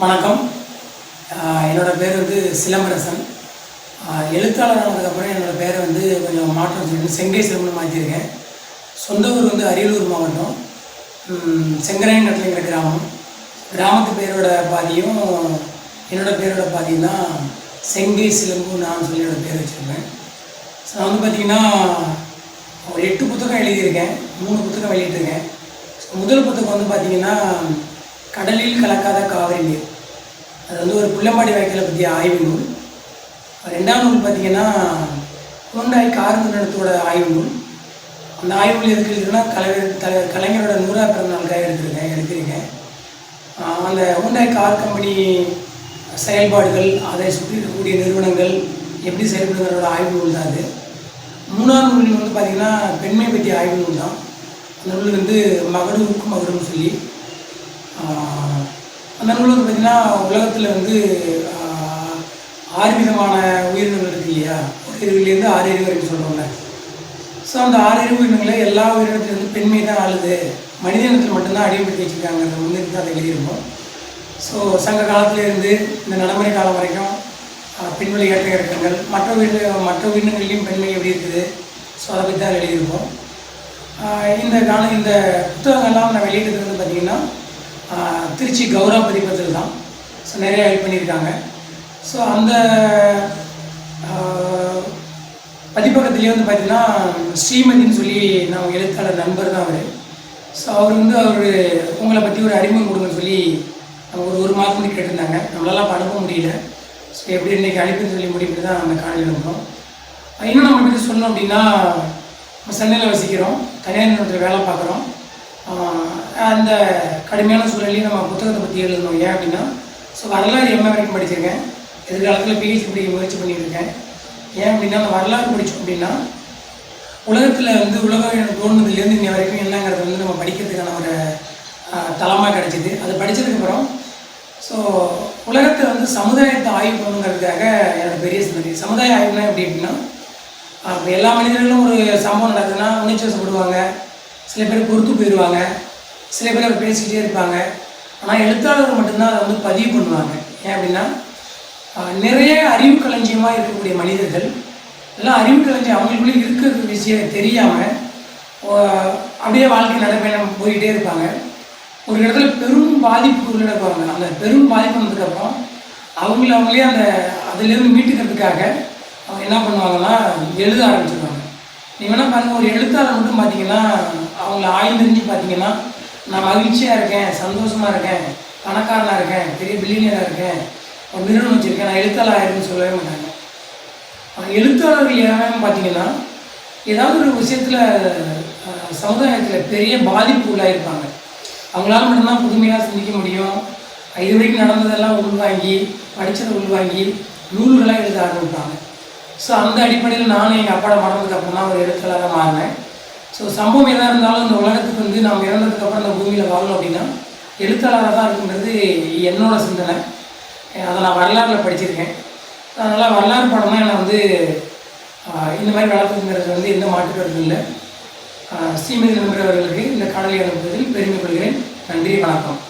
வணக்கம். என்னோடய என்னோட பேர் வந்து சிலம்பரசன். எழுத்தாளர் ஆனதுக்கப்புறம் என்னோட பேரை வந்து கொஞ்சம் மாற்றம் சொல்லிட்டு செங்கை சிலம்புன்னு மாற்றிருக்கேன். சொந்த ஊர் வந்து அரியலூர் மாவட்டம். செங்கராயன் செங்கரையன்கட்டிலிங்கிற கிராமம். கிராமத்து பேரோட பாதியும் என்னோட பேரோட பாதியும் தான் செங்கை சிலம்பு நான் சொல்லி என்னோடய பேர் வச்சுருப்பேன். ஸோ நான் வந்து பார்த்திங்கன்னா ஒரு எட்டு புத்தகம் எழுதியிருக்கேன். மூணு புத்தகம் வெளியிட்டிருக்கேன். ஸோ முதல் புத்தகம் வந்து பார்த்திங்கன்னா கடலில் கலக்காத காவிரி நீர். அது வந்து ஒரு புள்ளம்பாடி வாய்க்காலை பற்றிய ஆய்வு நூல் ரெண்டாம் நூல் பார்த்திங்கன்னா குண்டாய் கார் நிறுவனத்தோட ஆய்வு நூல் அந்த ஆய்வு நூல் எதுக்கு எழுதுனா கலைஞர் தலைவர் கலைஞரோட நூறா பிறந்த நாளுக்காக எடுத்திருக்கேன் எடுத்திருக்கேன் அந்த ஹூண்டாய் கார் கம்பெனி செயல்பாடுகள் அதை சுற்றி இருக்கக்கூடிய நிறுவனங்கள் எப்படி செயல்படுங்கிறோட ஆய்வு நூல் தான் அது. மூணாவது நூல் வந்து பார்த்திங்கன்னா பெண்மை பற்றிய ஆய்வு நூல் தான். அந்த நூல் வந்து மகடூருக்கு மகடுன்னு சொல்லி அந்த நூல் பார்த்திங்கன்னா உலகத்தில் வந்து ஆறு விதமான உயிரினங்கள் இருக்கு இல்லையா? ஒரு அறிவுலேருந்து ஆறு அறிவு வரைக்கும் சொல்கிறோம்ல ஸோ அந்த ஆறு அறிவு உயிரினங்களை எல்லா உயிரினத்துலேருந்து பெண்மை தான் ஆளுது. மனித இனத்தில் மட்டும்தான் அடிமைப்படுத்தி வச்சுருக்காங்க தான் அதை எழுதியிருப்போம் ஸோ சங்க காலத்துலேருந்து இந்த நடைமுறை காலம் வரைக்கும் ஆஹ் பெண்வெளி ஏற்ற இறக்கங்கள் மற்ற உயிர் மற்ற உயிரினங்கள்லையும் பெண்மை எப்படி இருக்குது? ஸோ அதை பற்றி தான் எழுதியிருப்போம் இந்த கால இந்த புத்தகங்கள்லாம் நான் வெளியிட்டது வந்து திருச்சி கௌரவ பதிப்பகத்தில் தான். ஸோ நிறைய ஹெல்ப் பண்ணியிருக்காங்க. ஸோ அந்த பதிப்பகத்துலேயே வந்து பார்த்திங்கன்னா ஸ்ரீமதின்னு சொல்லி நான் எழுத்தாளர் நண்பர் தான் அவர். ஸோ அவர் வந்து அவர் உங்களை பற்றி ஒரு அறிமுகம் கொடுங்கன்னு சொல்லி அவங்க ஒரு ஒரு மாதம் கேட்டிருந்தாங்க. நம்மளால அனுப்ப முடியல. ஸோ எப்படி இன்றைக்கி அழைப்புன்னு சொல்லி முடிவு தான் அந்த காலையில் இருந்தோம் இன்னும் நம்ம பற்றி சொன்னோம் அப்படின்னா நம்ம சென்னையில் வசிக்கிறோம். தனியார் நிறுவனத்தில் வேலை பார்க்குறோம். அந்த கடுமையான சூழலையும் நம்ம புத்தகத்தை பற்றி எழுதணும். ஏன் அப்படின்னா ஸோ வரலாறு எம்ஏ வரைக்கும் படிச்சிருக்கேன். எதிர்காலத்தில் பிஹெச்டி படிக்க முயற்சி பண்ணியிருக்கேன் ஏன் அப்படின்னா அந்த வரலாறு படித்தோம் அப்படின்னா உலகத்தில் வந்து உலகம் எனக்கு தோணுனதுலேருந்து இன்னி வரைக்கும் என்னங்கிறது வந்து நம்ம படிக்கிறதுக்கான ஒரு தளமாக கிடச்சிது. அது படித்ததுக்கப்புறம் ஸோ உலகத்தை வந்து சமுதாயத்தை ஆய்வு பண்ணுங்கிறதுக்காக என்னோட பெரிய சிந்தனை. சமுதாய ஆய்வுனா எப்படி அப்படின்னா இப்போ எல்லா மனிதர்களும் ஒரு சம்பவம் நடக்குதுன்னா உணர்ச்சி வசப்படுவாங்க. சில பேர் பொறுத்து போயிடுவாங்க. சில பேர் அதை பேசிக்கிட்டே இருப்பாங்க. ஆனால் எழுத்தாளர்கள் மட்டும்தான் அதை வந்து பதிவு பண்ணுவாங்க. ஏன் அப்படின்னா நிறைய அறிவு களஞ்சியமாக இருக்கக்கூடிய மனிதர்கள் எல்லாம் அறிவு களஞ்சியம் அவங்களுக்குள்ளே இருக்கிற விஷயம் தெரியாமல் அப்படியே வாழ்க்கை நடைபயணம் போயிட்டே இருப்பாங்க. ஒரு இடத்துல பெரும் பாதிப்பு உள்ளடக்குவாங்க. அந்த பெரும் பாதிப்பு வந்ததுக்கப்புறம் அவங்கள அவங்களே அந்த அதுலேருந்து மீட்டுக்கிறதுக்காக அவங்க என்ன பண்ணுவாங்கன்னா எழுத ஆரம்பிச்சிருவாங்க. நீங்கள் வேணால் பாருங்கள் ஒரு எழுத்தாளர் மட்டும் பார்த்தீங்கன்னா அவங்கள ஆய்ந்தறிஞ்சு பார்த்தீங்கன்னா நான் மகிழ்ச்சியாக இருக்கேன் சந்தோஷமாக இருக்கேன் பணக்காரனாக இருக்கேன் பெரிய பில்லியனராக இருக்கேன். ஒரு நிறுவனம் வச்சுருக்கேன் நான் எழுத்தாளர் ஆயிருக்குன்னு சொல்லவே மாட்டாங்க. ஆனா, எழுத்தாளர்கள் யாரும் பார்த்தீங்கன்னா ஏதாவது ஒரு விஷயத்தில் சமுதாயத்தில் பெரிய பாதிப்பு உள்ளாயிருப்பாங்க. அவங்களால மட்டும்தான் புதுமையாக சிந்திக்க முடியும். இது வரைக்கும் நடந்ததெல்லாம் உள்வாங்கி படித்ததை உள்வாங்கி நூல்களாக எழுத ஆரம்பிப்பாங்க. ஸோ அந்த அடிப்படையில் நானும் எங்கள் அப்பாட மறந்ததுக்கு அப்புறம் தான் ஒரு எழுத்தாளராக மாறினேன் ஸோ சம்பவம் எதாக இருந்தாலும் இந்த உலகத்துக்கு வந்து நாம் இறந்ததுக்கப்புறம் இந்த பூமியில் வாழணும் அப்படின்னா எழுத்தாளராக தான் இருக்குங்கிறது என்னோட சிந்தனை. அதை நான் வரலாறுல படிச்சிருக்கேன். அதனால் வரலாறு படம்னா என்னை வந்து இந்த மாதிரி வளர்த்துங்கிறது வந்து எந்த மாற்றுக்கிறது இல்லை. ஸ்ரீமதி நம்பர் அவர்களுக்கு இந்த காணொலி அனுப்புவதில் பெருமை கொள்கிறேன். நன்றி வணக்கம்.